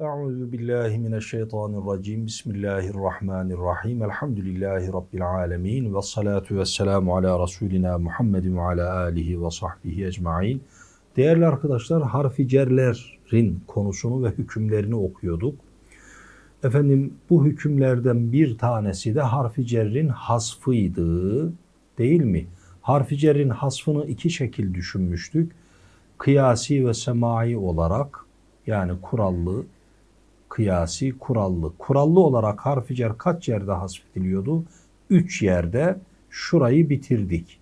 Euzu billahi mineşşeytanirracim. Bismillahirrahmanirrahim. Elhamdülillahi rabbil alamin ve salatu vesselamu ala rasulina Muhammedin ve ala alihi ve sahbihi ecmaîn. Değerli arkadaşlar, harfi cerlerin konusunu ve hükümlerini okuyorduk. Efendim bu hükümlerden bir tanesi de harfi cerrin hasfıydı. Değil mi? Harfi cerrin hasfını iki şekil düşünmüştük. Kıyasi ve semai olarak yani kurallı, kıyasi, kurallı. Kurallı olarak harfi cer kaç yerde hasfediliyordu? Üç yerde şurayı bitirdik.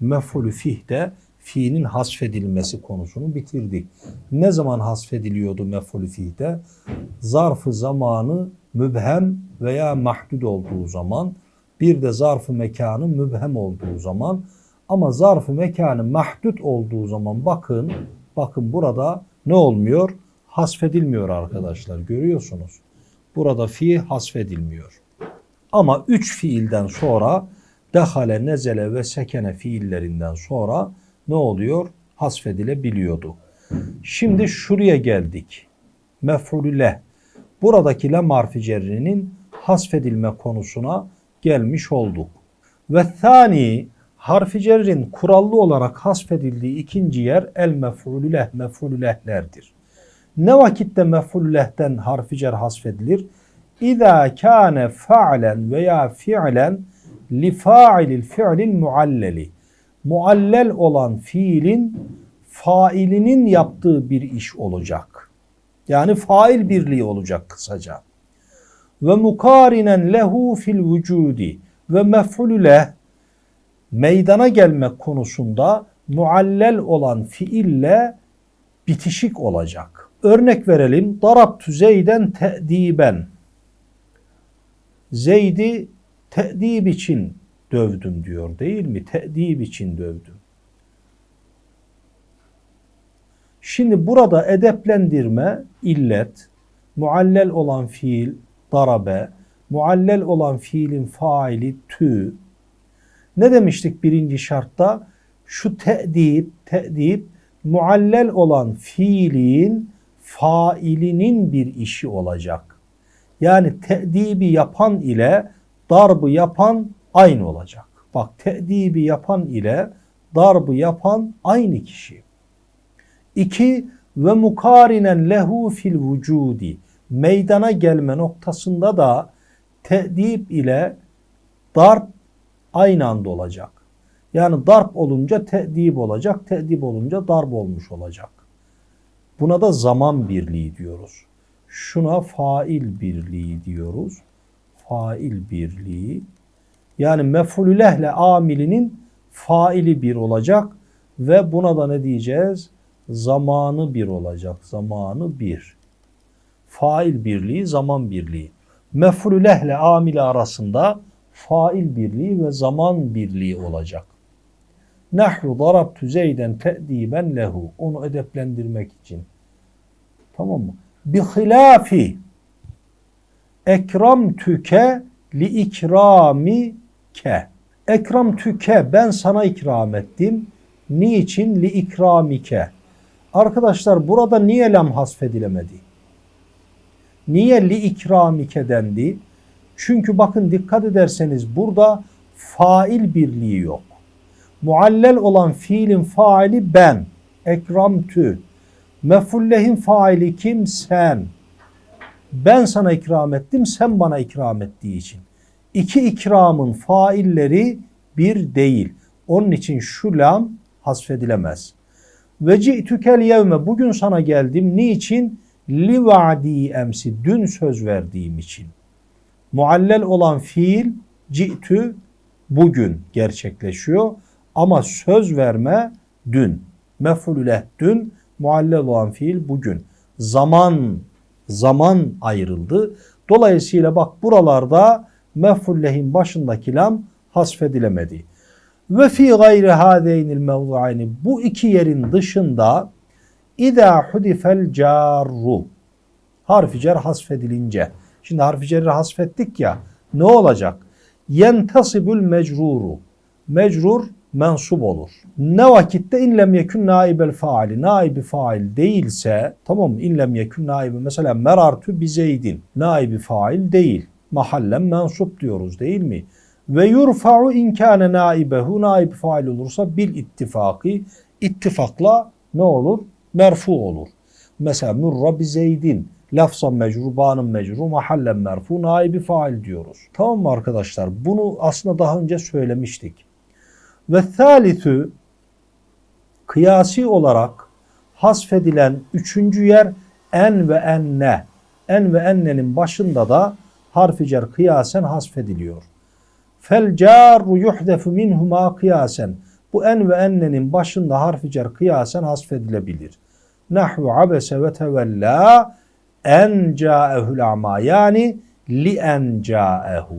Mef'ulü fih'te fiilin hasfedilmesi konusunu bitirdik. Ne zaman hasfediliyordu mef'ulü fih'te? Zarfı zamanı mübhem veya mahdud olduğu zaman, bir de zarfı mekanı mübhem olduğu zaman ama zarfı mekanı mahdut olduğu zaman bakın, bakın burada ne olmuyor? Hasfedilmiyor arkadaşlar görüyorsunuz. Burada fi hasfedilmiyor. Ama üç fiilden sonra dehale, nezele ve sekene fiillerinden sonra ne oluyor? Hasfedilebiliyordu. Şimdi şuraya geldik. Mef'ulü leh. Buradaki lem harfi cerrinin hasfedilme konusuna gelmiş olduk. Ve thani harfi cerrin kurallı olarak hasfedildiği ikinci yer el mef'ulü leh, mef'ulü lehlerdir. Ne vakitte mef'ulü harfi cer hasfedilir? İza kâne fa'len veya fi'len li fa'ilil fi'lil mualleli. Muallel olan fiilin failinin yaptığı bir iş olacak. Yani fail birliği olacak kısaca. Ve mukarinen lehu fil vücudi ve mef'ulü meydana gelmek konusunda muallel olan fiille bitişik olacak. Örnek verelim. Darabtu Zeyden te'diben. Zeyd'i te'dib için dövdüm diyor değil mi? Te'dib için dövdüm. Şimdi burada edeplendirme illet, muallel olan fiil darabe, muallel olan fiilin faili tü. Ne demiştik birinci şartta? Şu te'dib, te'dib muallel olan fiilin failinin bir işi olacak. Yani te'dibi yapan ile darbı yapan aynı olacak. Bak te'dibi yapan ile darbı yapan aynı kişi. İki ve mukarinen lehu fil vücudi meydana gelme noktasında da te'dib ile darp aynı anda olacak. Yani darp olunca te'dib olacak, te'dib olunca darp olmuş olacak. Buna da zaman birliği diyoruz. Şuna fail birliği diyoruz. Fail birliği. Yani mef'ulülehle amilinin faili bir olacak ve buna da ne diyeceğiz? Zamanı bir olacak. Zamanı bir. Fail birliği, zaman birliği. Mef'ulülehle amili arasında fail birliği ve zaman birliği olacak. Nahru darabtu Zeyden te'diben lehu. Onu edeplendirmek için. Tamam mı? Bi hilafi ekram tüke li ikrami ke. Ekram tüke ben sana ikram ettim. Niçin? Li ikramike. Arkadaşlar burada niye lam hasfedilemedi? Niye li ikramike dendi? Çünkü bakın dikkat ederseniz burada fail birliği yok. Muallel olan fiilin faili ben. Ekramtü. Mefullehin faili kim? Sen. Ben sana ikram ettim, sen bana ikram ettiği için. İki ikramın failleri bir değil. Onun için şu lam hasfedilemez. Ve ci'tükel yevme bugün sana geldim. Niçin? Li va'di emsi dün söz verdiğim için. Muallel olan fiil ci'tü bugün gerçekleşiyor. Ama söz verme dün. Mef'ulüle dün, muallel olan fiil bugün. Zaman, zaman ayrıldı. Dolayısıyla bak buralarda mef'ullehin başındaki lam hasfedilemedi. Ve fi gayri hadeynil mevduayni bu iki yerin dışında İza hudifel carru harfi cer hasfedilince. Şimdi harfi cerri hasfettik ya ne olacak? Yentasibül mecruru. Mecrur mensup olur. Ne vakitte inlem yekün naibel faali. Naibi fail değilse tamam mı? İnlem yekün naibi mesela merartü bizeydin. Naibi fail değil. Mahallen mensup diyoruz değil mi? Ve yurfa'u inkâne naibehu naib fail olursa bil ittifakı ittifakla ne olur? Merfu olur. Mesela mürra bizeydin lafzan mecrur, bağının mecrur, mahallen merfu, naibi fail diyoruz. Tamam mı arkadaşlar? Bunu aslında daha önce söylemiştik. Ve thalitü kıyasi olarak hasfedilen üçüncü yer en ve enne. En ve ennenin başında da harfi cer kıyasen hasfediliyor. Fel caru yuhdefu minhuma kıyasen. Bu en ve ennenin başında harfi cer kıyasen hasfedilebilir. Nahvu abese ve tevella en caehul ama yani li en caehu.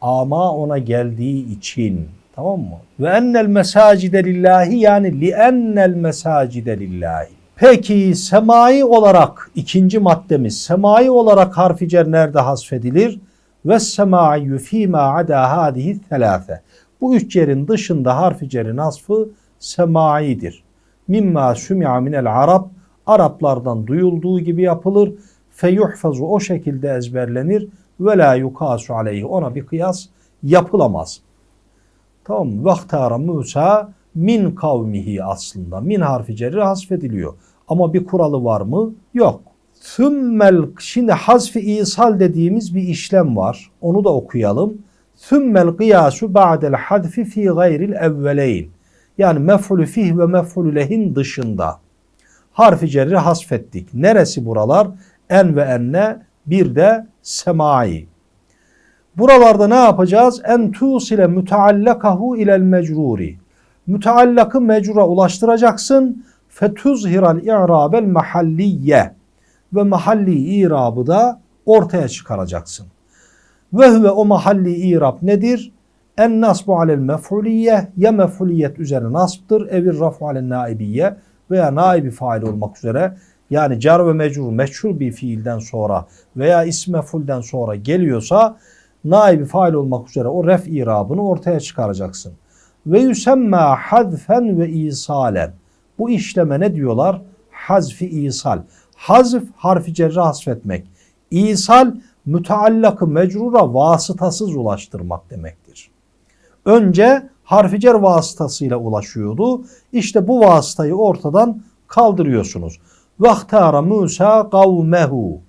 Ama ona geldiği için. Tamam mı? Ve ennel mesacide lillahi yani li ennel mesacide lillahi. Peki semai olarak ikinci maddemiz semai olarak harfi cer nerede hasfedilir? Ve semai fîmâ adâ hâdihi thelâfe. Bu üç yerin dışında harfi cerin hasfı semaidir. Mimma sümi'a minel arab Araplardan duyulduğu gibi yapılır. Feyuhfazu o şekilde ezberlenir. Ve la yukasu aleyhi ona bir kıyas yapılamaz. Tamam mı? Vaktara Musa min kavmihi aslında. Min harfi cerri hasfediliyor. Ama bir kuralı var mı? Yok. Sümmel şimdi hasfi isal dediğimiz bir işlem var. Onu da okuyalım. Sümmel kıyasu ba'del hadfi fi gayril evveleyn. Yani mef'ulü fih ve mef'ulü lehin dışında. Harfi cerri hasfettik. Neresi buralar? En ve enne bir de semai. Buralarda ne yapacağız? En tusile müteallakahu ilel mecruri. Müteallakı mecrura ulaştıracaksın. Fetuzhiral i'rabel mahalliye. Ve mahalli irabı da ortaya çıkaracaksın. Ve huve o mahalli irab nedir? En nasbu alel mef'uliye ya mef'uliyet üzerine nasbdır evir rafu alel naibiye veya naibi fail olmak üzere yani car ve mecrur meçhul bir fiilden sonra veya ism mef'ulden sonra geliyorsa naibi fail olmak üzere o ref irabını ortaya çıkaracaksın. Ve yusemma hazfen ve isalen. Bu işleme ne diyorlar? Hazfi isal. Hazf harfi cerre hasfetmek. İsal müteallakı mecrura vasıtasız ulaştırmak demektir. Önce harfi cer vasıtasıyla ulaşıyordu. İşte bu vasıtayı ortadan kaldırıyorsunuz. Vahtara Musa kavmehu.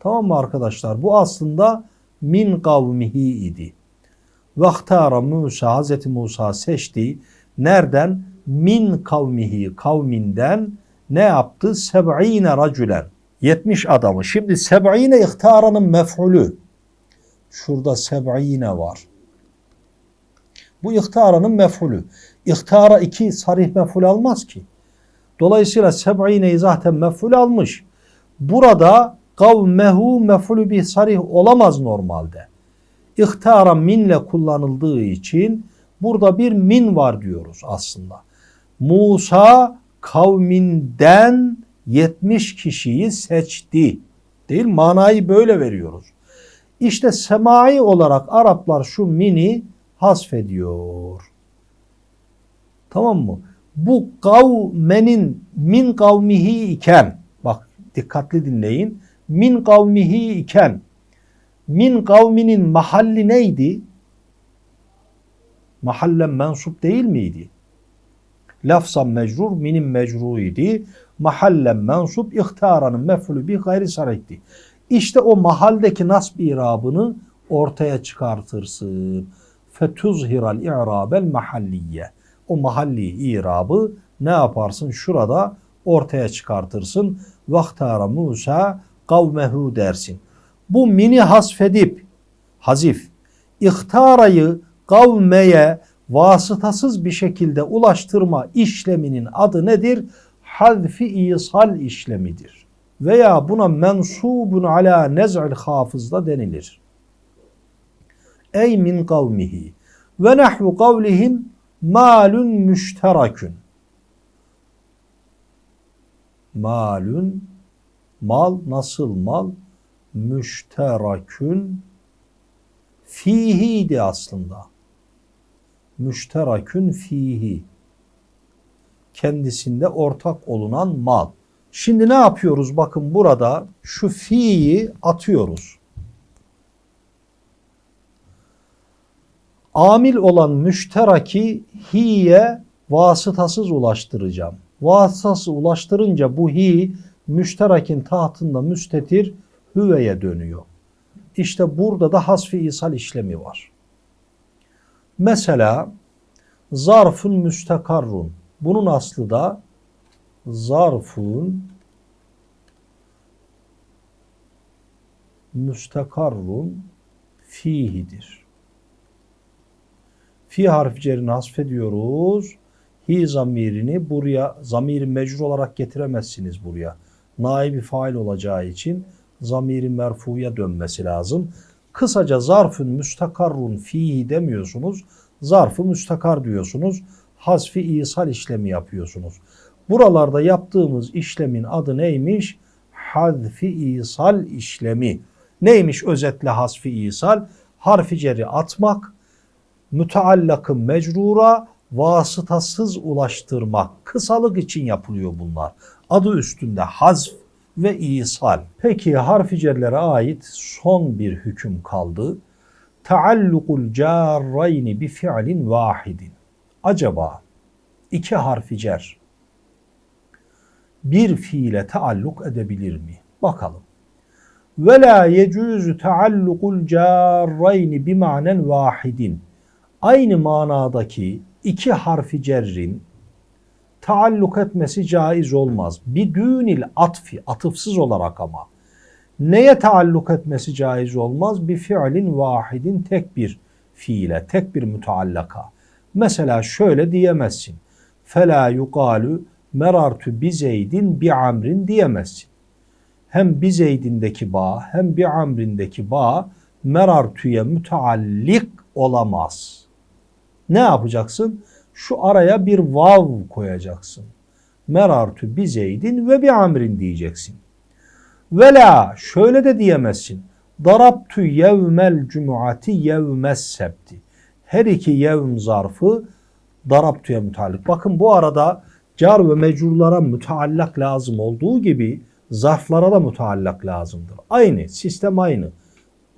Tamam mı arkadaşlar? Bu aslında min kavmihi idi. Vahtara Musa, Hazreti Musa seçti. Nereden? Min kavmihi, kavminden ne yaptı? Seb'ine racülen. 70 adamı. Şimdi seb'ine ihtaranın mef'ulü. Şurada seb'ine var. Bu ihtaranın mef'ulü. İhtara iki sarih mef'ul almaz ki. Dolayısıyla seb'ineyi zaten mef'ul almış. Burada kavmehu mef'ulü bir sarih olamaz normalde. İhtara minle kullanıldığı için burada bir min var diyoruz aslında. Musa kavminden 70 kişiyi seçti. Değil manayı böyle veriyoruz. İşte semai olarak Araplar şu mini hasfediyor. Tamam mı? Bu kavmenin min kavmihi iken bak dikkatli dinleyin. Min kavmihi iken min kavminin mahalli neydi? Mahallen mensup değil miydi? Lafzan mecrur, minin mecruydi. Mahallen mensup, ihtaranın mef'ulü bir gayri saraytti. İşte o mahaldeki nasb irabını ortaya çıkartırsın. Fetuzhiral i'rabel mahalliye. O mahalli irabı ne yaparsın? Şurada ortaya çıkartırsın. Vaktara Musa kavmehu dersin. Bu mini hasfedip hazif ihtarayı kavmeye vasıtasız bir şekilde ulaştırma işleminin adı nedir? Hazfi isal işlemidir. Veya buna mensubun ala nez'il hafızda denilir. Ey min kavmihi ve nahvu kavlihim malun müşterakün. Malun mal nasıl mal? Müşterakün fihiydi aslında. müşterakün fihi. Kendisinde ortak olunan mal. Şimdi ne yapıyoruz? Bakın burada şu fi'yi atıyoruz. Amil olan müşteraki hiye vasıtasız ulaştıracağım. Vasıtasız ulaştırınca bu hi müşterakin tahtında müstetir hüveye dönüyor. İşte burada da hasfi isal işlemi var. Mesela zarfun müstekarrun. Bunun aslı da zarfun müstekarrun fihidir. Fi harfi cerini hasfediyoruz. Hi zamirini buraya zamiri mecrur olarak getiremezsiniz buraya. Naibi fail olacağı için zamiri merfuya dönmesi lazım. Kısaca zarfın müstakarrun fihi demiyorsunuz. Zarfı müstakar diyorsunuz. Hasfi isal işlemi yapıyorsunuz. Buralarda yaptığımız işlemin adı neymiş? Hadfi isal işlemi. Neymiş özetle hasfi isal? Harfi ceri atmak, müteallakı mecrura vasıtasız ulaştırmak. Kısalık için yapılıyor bunlar. Adı üstünde hazf ve isal. Peki harfi cerlere ait son bir hüküm kaldı. Taallukul carrayni bi fi'lin vahidin. Acaba iki harfi cer bir fiile taalluk edebilir mi? Bakalım. Ve la yecuzu taallukul carrayni bi manen vahidin. Aynı manadaki iki harfi cerrin taalluk etmesi caiz olmaz. Bidünil atfi, atıfsız olarak ama. Neye taalluk etmesi caiz olmaz? Bir fiilin vahidin tek bir fiile, tek bir müteallaka. Mesela şöyle diyemezsin. Fela yukalu merartu bi zeydin bi amrin diyemezsin. Hem bi zeydindeki bağ hem bi amrindeki bağ merartuya müteallik olamaz. Ne yapacaksın? Şu araya bir vav koyacaksın. Merartu bi zeydin ve bi amrin diyeceksin. Vela şöyle de diyemezsin. Darabtu yevmel cumuati yevmes sebti. Her iki yevm zarfı darabtuya müteallik. Bakın bu arada car ve mecrurlara müteallak lazım olduğu gibi zarflara da müteallak lazımdır. Aynı, sistem aynı.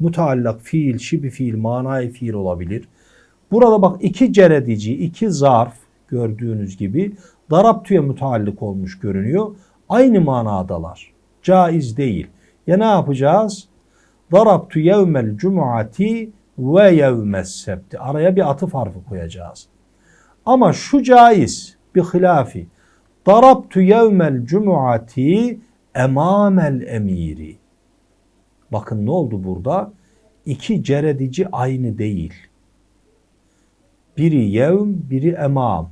Müteallak fiil, şibi fiil, manayı fiil olabilir. Burada bak iki ceredici, iki zarf gördüğünüz gibi darabtuya müteallik olmuş görünüyor. Aynı manadalar. Caiz değil. Ya ne yapacağız? Darabtu yevmel cumuati ve yevmes sebti. Araya bir atıf harfi koyacağız. Ama şu caiz bir hilafi. Darabtu yevmel cumuati emamel emiri. Bakın ne oldu burada? İki ceredici aynı değil. Biri yevm, biri emam.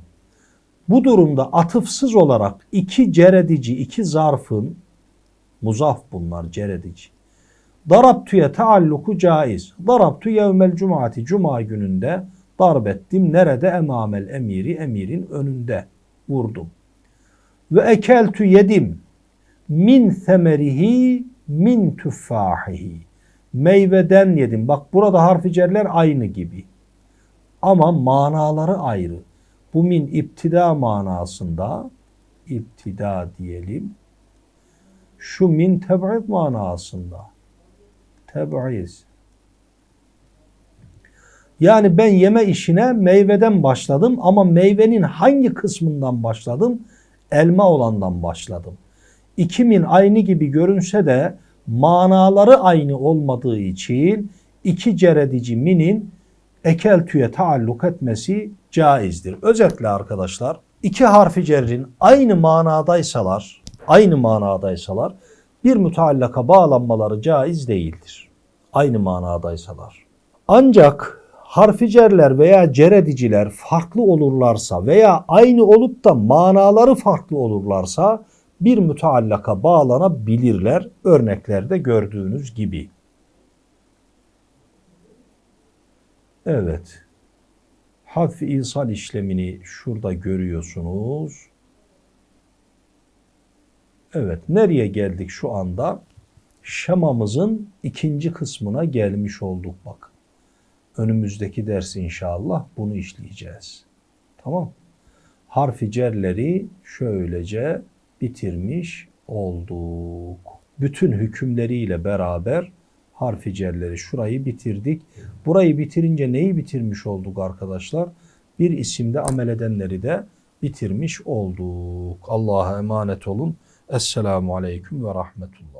Bu durumda atıfsız olarak iki ceredici, iki zarfın muzaf bunlar ceredici. Darabtu'ya taalluku caiz. Darabtu yevmel cumati cuma gününde darbettim. Nerede? Emamel emiri emirin önünde vurdum. Ve ekeltu yedim min semerihi min tüffahihi. Meyveden yedim. Bak burada harfi cerler aynı gibi. Ama manaları ayrı. Bu min iptida manasında iptida diyelim. Şu min teb'id manasında. Teb'iz. Yani ben yeme işine meyveden başladım ama meyvenin hangi kısmından başladım? Elma olandan başladım. İkimin aynı gibi görünse de manaları aynı olmadığı için iki ceredici minin ekel tüye taalluk etmesi caizdir. Özetle arkadaşlar iki harfi cerrin aynı manadaysalar, aynı manadaysalar bir müteallaka bağlanmaları caiz değildir. Aynı manadaysalar. Ancak harfi cerler veya cerediciler farklı olurlarsa veya aynı olup da manaları farklı olurlarsa bir müteallaka bağlanabilirler. Örneklerde gördüğünüz gibi. Evet. Hafif isal işlemini şurada görüyorsunuz. Evet. Nereye geldik şu anda? Şemamızın ikinci kısmına gelmiş olduk bak. Önümüzdeki ders inşallah bunu işleyeceğiz. Tamam. Harfi cerleri şöylece bitirmiş olduk. Bütün hükümleriyle beraber harfi cerleri şurayı bitirdik. Burayı bitirince neyi bitirmiş olduk arkadaşlar? Bir isimde amel edenleri de bitirmiş olduk. Allah'a emanet olun. Esselamu Aleyküm ve Rahmetullah.